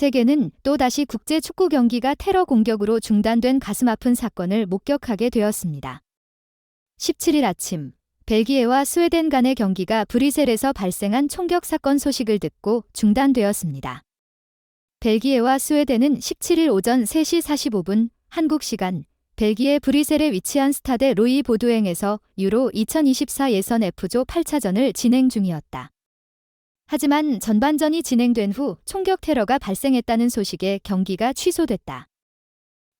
세계는 또다시 국제 축구 경기가 테러 공격으로 중단된 가슴 아픈 사건을 목격하게 되었습니다. 17일 아침, 벨기에와 스웨덴 간의 경기가 브뤼셀에서 발생한 총격 사건 소식을 듣고 중단되었습니다. 벨기에와 스웨덴은 17일 오전 3시 45분 한국 시간 벨기에 브뤼셀에 위치한 스타데 로이 보두행에서 유로 2024 예선 F조 8차전을 진행 중이었다. 하지만 전반전이 진행된 후 총격 테러가 발생했다는 소식에 경기가 취소됐다.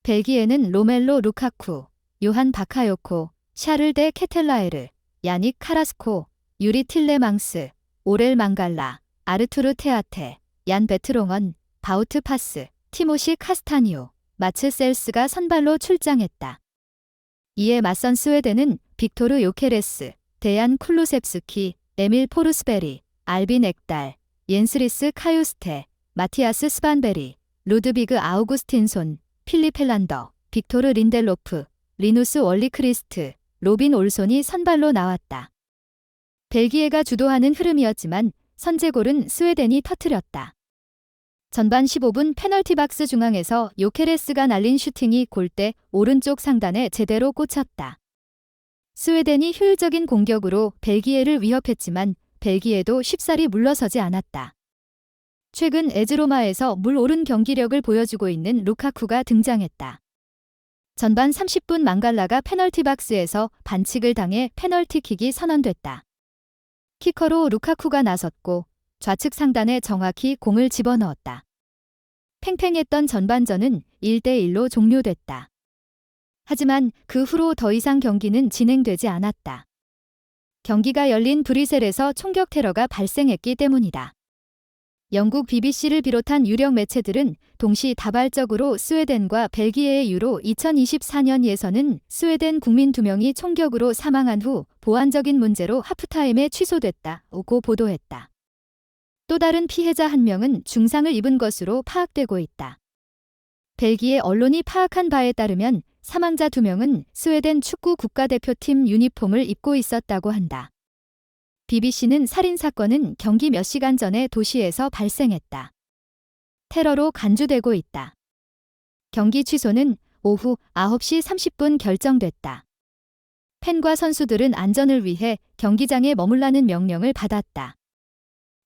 벨기에는 로멜로 루카쿠, 요한 바카요코, 샤를 데 케텔라에르, 야닉 카라스코, 유리 틸레망스, 오렐 망갈라, 아르투르 테아테, 얀 베트롱언, 바우트 파스, 티모시 카스타니오, 마츠 셀스가 선발로 출장했다. 이에 맞선 스웨덴은 빅토르 요케레스, 데얀 쿨루셉스키, 에밀 포르스베리, 알빈 엑달, 옌스리스 카유스테, 마티아스 스반베리, 루드비그 아우구스틴손, 필립 헬란더, 빅토르 린델로프, 리누스 월리크리스트, 로빈 올손이 선발로 나왔다. 벨기에가 주도하는 흐름이었지만 선제골은 스웨덴이 터트렸다. 전반 15분 페널티 박스 중앙에서 요케레스가 날린 슈팅이 골대 오른쪽 상단에 제대로 꽂혔다. 스웨덴이 효율적인 공격으로 벨기에를 위협했지만 벨기에도 쉽사리 물러서지 않았다. 최근 에즈로마에서 물 오른 경기력을 보여주고 있는 루카쿠가 등장했다. 전반 30분 망갈라가 페널티 박스에서 반칙을 당해 페널티킥이 선언됐다. 키커로 루카쿠가 나섰고 좌측 상단에 정확히 공을 집어넣었다. 팽팽했던 전반전은 1대1로 종료됐다. 하지만 그 후로 더 이상 경기는 진행되지 않았다. 경기가 열린 브뤼셀에서 총격 테러가 발생했기 때문이다. 영국 BBC를 비롯한 유력 매체들은 동시 다발적으로 스웨덴과 벨기에의 유로 2024년 예선은 스웨덴 국민 2명이 총격으로 사망한 후 보안적인 문제로 하프타임에 취소됐다고 보도했다. 또 다른 피해자 한 명은 중상을 입은 것으로 파악되고 있다. 벨기에 언론이 파악한 바에 따르면 사망자 2명은 스웨덴 축구 국가대표팀 유니폼을 입고 있었다고 한다. BBC는 살인 사건은 경기 몇 시간 전에 도시에서 발생했다. 테러로 간주되고 있다. 경기 취소는 오후 9시 30분 결정됐다. 팬과 선수들은 안전을 위해 경기장에 머물라는 명령을 받았다.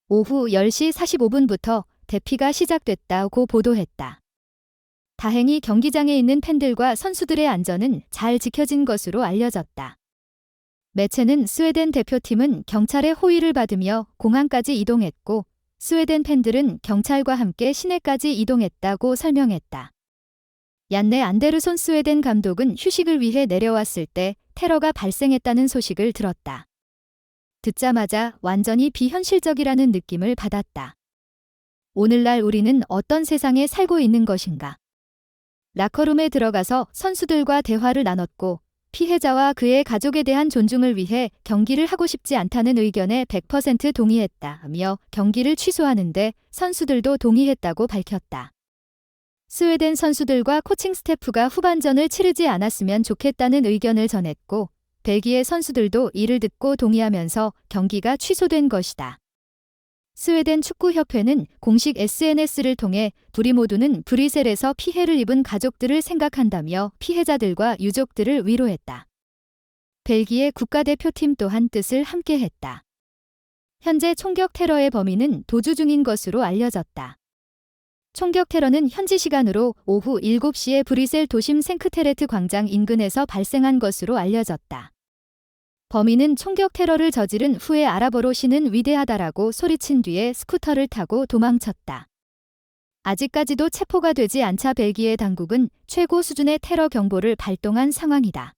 오후 10시 45분부터 대피가 시작됐다고 보도했다. 다행히 경기장에 있는 팬들과 선수들의 안전은 잘 지켜진 것으로 알려졌다. 매체는 스웨덴 대표팀은 경찰의 호의를 받으며 공항까지 이동했고 스웨덴 팬들은 경찰과 함께 시내까지 이동했다고 설명했다. 얀네 안데르손 스웨덴 감독은 휴식을 위해 내려왔을 때 테러가 발생했다는 소식을 들었다. 듣자마자 완전히 비현실적이라는 느낌을 받았다. 오늘날 우리는 어떤 세상에 살고 있는 것인가? 라커룸에 들어가서 선수들과 대화를 나눴고 피해자와 그의 가족에 대한 존중을 위해 경기를 하고 싶지 않다는 의견에 100% 동의했다며 경기를 취소하는데 선수들도 동의했다고 밝혔다. 스웨덴 선수들과 코칭 스태프가 후반전을 치르지 않았으면 좋겠다는 의견을 전했고 벨기에 선수들도 이를 듣고 동의하면서 경기가 취소된 것이다. 스웨덴 축구협회는 공식 SNS를 통해 둘이 모두는 브뤼셀에서 피해를 입은 가족들을 생각한다며 피해자들과 유족들을 위로했다. 벨기에 국가대표팀 또한 뜻을 함께했다. 현재 총격 테러의 범인은 도주 중인 것으로 알려졌다. 총격 테러는 현지 시간으로 오후 7시에 브뤼셀 도심 생크테레트 광장 인근에서 발생한 것으로 알려졌다. 범인은 총격 테러를 저지른 후에 아랍어로 신은 위대하다라고 소리친 뒤에 스쿠터를 타고 도망쳤다. 아직까지도 체포가 되지 않자 벨기에 당국은 최고 수준의 테러 경보를 발동한 상황이다.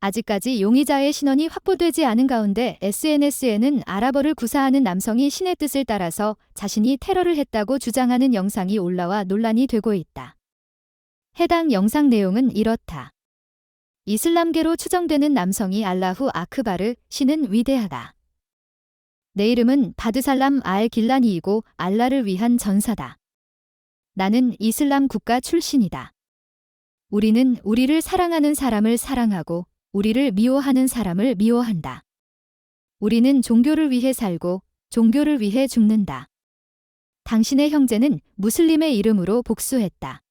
아직까지 용의자의 신원이 확보되지 않은 가운데 SNS에는 아랍어를 구사하는 남성이 신의 뜻을 따라서 자신이 테러를 했다고 주장하는 영상이 올라와 논란이 되고 있다. 해당 영상 내용은 이렇다. 이슬람계로 추정되는 남성이 알라후 아크바르, 신은 위대하다. 내 이름은 바드살람 알 길라니이고 알라를 위한 전사다. 나는 이슬람 국가 출신이다. 우리는 우리를 사랑하는 사람을 사랑하고 우리를 미워하는 사람을 미워한다. 우리는 종교를 위해 살고 종교를 위해 죽는다. 당신의 형제는 무슬림의 이름으로 복수했다.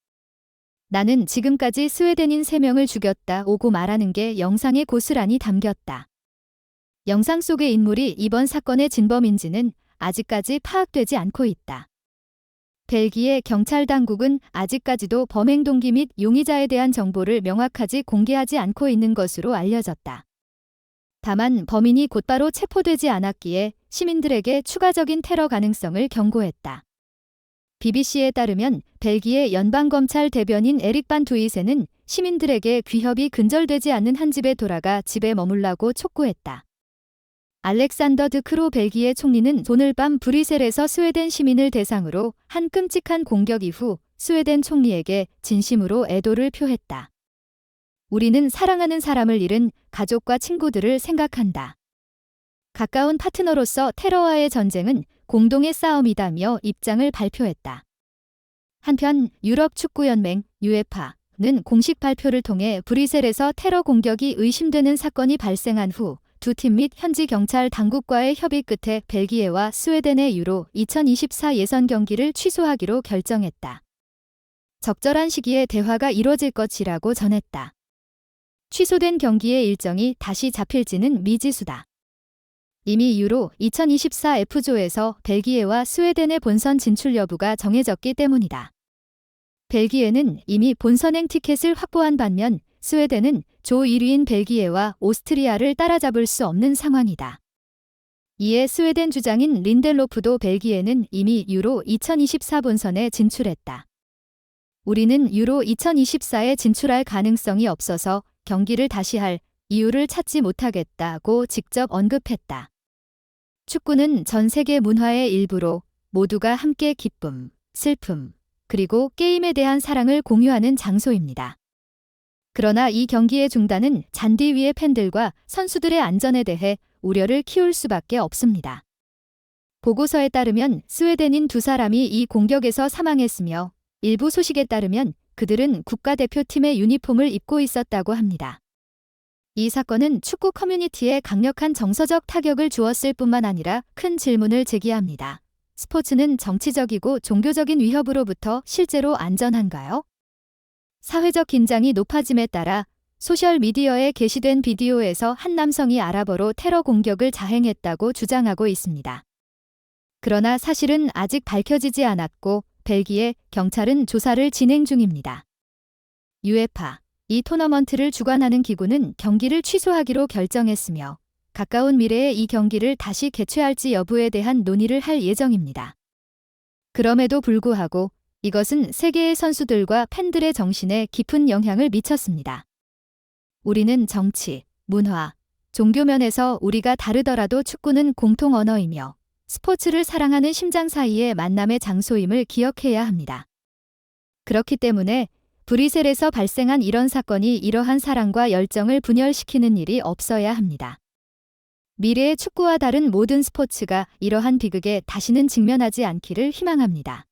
나는 지금까지 스웨덴인 3명을 죽였다 오고 말하는 게 영상에 고스란히 담겼다. 영상 속의 인물이 이번 사건의 진범인지는 아직까지 파악되지 않고 있다. 벨기에 경찰 당국은 아직까지도 범행 동기 및 용의자에 대한 정보를 명확하지 공개하지 않고 있는 것으로 알려졌다. 다만 범인이 곧바로 체포되지 않았기에 시민들에게 추가적인 테러 가능성을 경고했다. BBC에 따르면 벨기에 연방검찰 대변인 에릭 반 두이세는 시민들에게 귀협이 근절되지 않는 한 집에 돌아가 집에 머물라고 촉구했다. 알렉산더 드크로 벨기에 총리는 오늘 밤 브뤼셀에서 스웨덴 시민을 대상으로 한 끔찍한 공격 이후 스웨덴 총리에게 진심으로 애도를 표했다. 우리는 사랑하는 사람을 잃은 가족과 친구들을 생각한다. 가까운 파트너로서 테러와의 전쟁은 공동의 싸움이다며 입장을 발표했다. 한편 유럽 축구연맹 UEFA는 공식 발표를 통해 브뤼셀에서 테러 공격이 의심되는 사건이 발생한 후 두 팀 및 현지 경찰 당국과의 협의 끝에 벨기에와 스웨덴의 유로 2024 예선 경기를 취소하기로 결정했다. 적절한 시기에 대화가 이뤄질 것이라고 전했다. 취소된 경기의 일정이 다시 잡힐지는 미지수다. 이미 유로 2024 F조에서 벨기에와 스웨덴의 본선 진출 여부가 정해졌기 때문이다. 벨기에는 이미 본선행 티켓을 확보한 반면 스웨덴은 조 1위인 벨기에와 오스트리아를 따라잡을 수 없는 상황이다. 이에 스웨덴 주장인 린델로프도 벨기에는 이미 유로 2024 본선에 진출했다. 우리는 유로 2024에 진출할 가능성이 없어서 경기를 다시 할 이유를 찾지 못하겠다고 직접 언급했다. 축구는 전 세계 문화의 일부로 모두가 함께 기쁨, 슬픔, 그리고 게임에 대한 사랑을 공유하는 장소입니다. 그러나 이 경기의 중단은 잔디 위의 팬들과 선수들의 안전에 대해 우려를 키울 수밖에 없습니다. 보고서에 따르면 스웨덴인 두 사람이 이 공격에서 사망했으며 일부 소식에 따르면 그들은 국가대표팀의 유니폼을 입고 있었다고 합니다. 이 사건은 축구 커뮤니티에 강력한 정서적 타격을 주었을 뿐만 아니라 큰 질문을 제기합니다. 스포츠는 정치적이고 종교적인 위협으로부터 실제로 안전한가요? 사회적 긴장이 높아짐에 따라 소셜미디어에 게시된 비디오에서 한 남성이 아랍어로 테러 공격을 자행했다고 주장하고 있습니다. 그러나 사실은 아직 밝혀지지 않았고 벨기에 경찰은 조사를 진행 중입니다. 유에파 이 토너먼트를 주관하는 기구는 경기를 취소하기로 결정했으며 가까운 미래에 이 경기를 다시 개최할지 여부에 대한 논의를 할 예정입니다. 그럼에도 불구하고 이것은 세계의 선수들과 팬들의 정신에 깊은 영향을 미쳤습니다. 우리는 정치, 문화, 종교 면에서 우리가 다르더라도 축구는 공통 언어이며 스포츠를 사랑하는 심장 사이의 만남의 장소임을 기억해야 합니다. 그렇기 때문에 브뤼셀에서 발생한 이런 사건이 이러한 사랑과 열정을 분열시키는 일이 없어야 합니다. 미래의 축구와 다른 모든 스포츠가 이러한 비극에 다시는 직면하지 않기를 희망합니다.